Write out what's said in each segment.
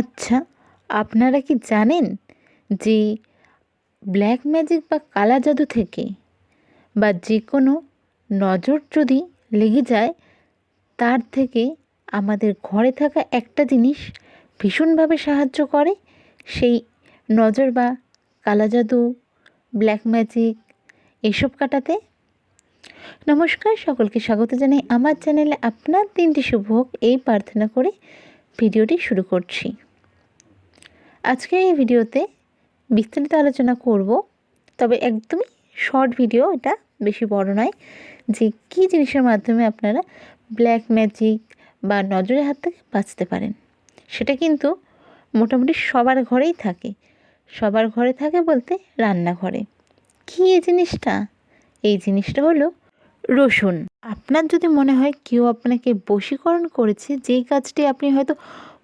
আচ্ছা আপনারা কি জানেন যে ব্ল্যাক ম্যাজিক বা কালা জাদু থেকে বা যে কোনো নজর যদি লেগে যায়, তার থেকে আমাদের ঘরে থাকা একটা জিনিস ভীষণভাবে সাহায্য করে। সেই নজর বা কালা জাদু, ব্ল্যাক ম্যাজিক, এসব কাটাতে। নমস্কার, সকলকে স্বাগত জানাই আমার চ্যানেলে। আপনার দিনটি শুভ হোক, এই প্রার্থনা করে ভিডিওটি শুরু করছি। আজকে এই ভিডিওতে বিস্তারিত আলোচনা করব, তবে একদমই শর্ট ভিডিও এটা বেশি বড় নয়, যে কী জিনিসের মাধ্যমে আপনারা ব্ল্যাক ম্যাজিক বা নজরের হাত থেকে বাঁচতে পারেন। সেটা কিন্তু মোটামুটি সবার ঘরেই থাকে। সবার ঘরে থাকে বলতে রান্নাঘরে। কী এই জিনিসটা? এই জিনিসটা হলো রসুন। আপনার যদি মনে হয় কেউ আপনাকে বশীকরণ করেছে, যেই কাজটি আপনি হয়তো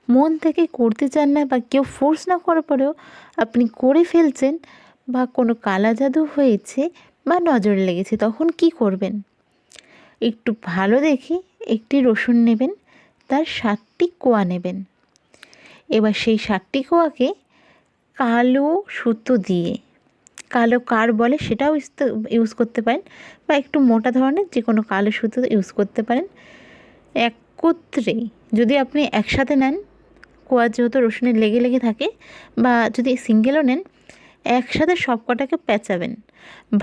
মন থেকে করতে চান না বা কেউ ফোর্স না করার পরেও আপনি করে ফেলছেন বা কোনো কালা জাদু হয়েছে বা নজর লেগেছে, তখন কি করবেন? একটু ভালো দেখে একটি রসুন নেবেন, তার সাতটি কোয়া নেবেন। এবার সেই সাতটি কোয়াকে কালো সুতো দিয়ে, কালো কার বলে সেটাও ইউজ করতে পারেন বা একটু মোটা ধরনের যে কোনো কালো সুতো ইউজ করতে পারেন। একত্রে যদি আপনি একসাথে নেন কোয়া যেহেতু রসুনের লেগে লেগে থাকে, বা যদি সিঙ্গেলও নেন, একসাথে সব কটাকে পেঁচাবেন।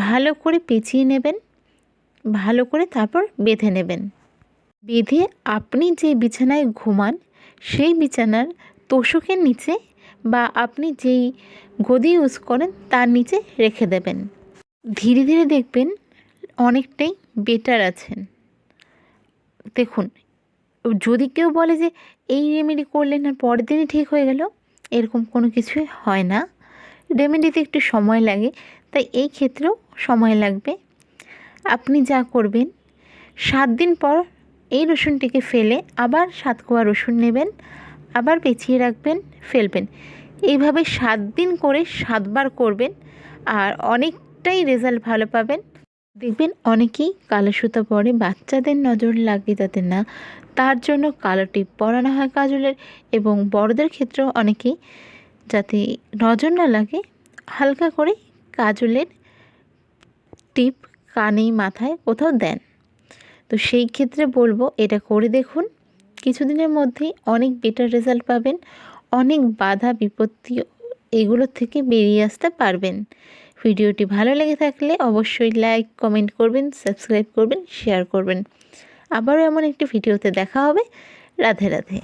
ভালো করে পেঁচিয়ে নেবেন, ভালো করে তারপর বেঁধে নেবেন। বেঁধে আপনি যে বিছানায় ঘুমান, সেই বিছানার তোষকের নিচে বা আপনি যেই গদি ইউজ করেন, তার নিচে রেখে দেবেন। ধীরে ধীরে দেখবেন অনেকটাই বেটার আছেন। দেখুন যদি কেউ বলে যে, এই রেমেডি করলেন আর পরের দিনই ঠিক হয়ে গেল? এরকম কোনো কিছুই হয় না। রেমেডিতে একটু সময় লাগে, তাই এই ক্ষেত্রেও সময় লাগবে। আপনি যা করবেন, সাত দিন পর এই রসুনটিকে ফেলে আবার সাত কোয়া রসুন নেবেন, আবার পেঁচিয়ে রাখবেন, ফেলবেন। এইভাবে সাত দিন করে সাতবার করবেন, আর অনেকটাই রেজাল্ট ভালো পাবেন। দেখবেন অনেকেই কালো সুতা পরে বাচ্চাদের নজর লাগে যাতে না। তার জন্য কালো টিপ পরানো হয় কাজলের এবং বড়দের ক্ষেত্রেও অনেকেই যাতে নজর না লাগে, হালকা করে কাজলের টিপ কানে মাথায় কোথাও দেন। তো সেই ক্ষেত্রে বলব, এটা করে দেখুন। কিছুদিনের মধ্যেই অনেক বেটার রেজাল্ট পাবেন। অনেক বাধা বিপত্তি এগুলোর থেকে বেরিয়ে আসতে পারবেন। ভিডিওটি ভালো লেগে থাকলে অবশ্যই লাইক কমেন্ট করবেন সাবস্ক্রাইব করবেন শেয়ার করবেন। আবারও এমন একটি ভিডিওতে দেখা হবে। রাধে রাধে।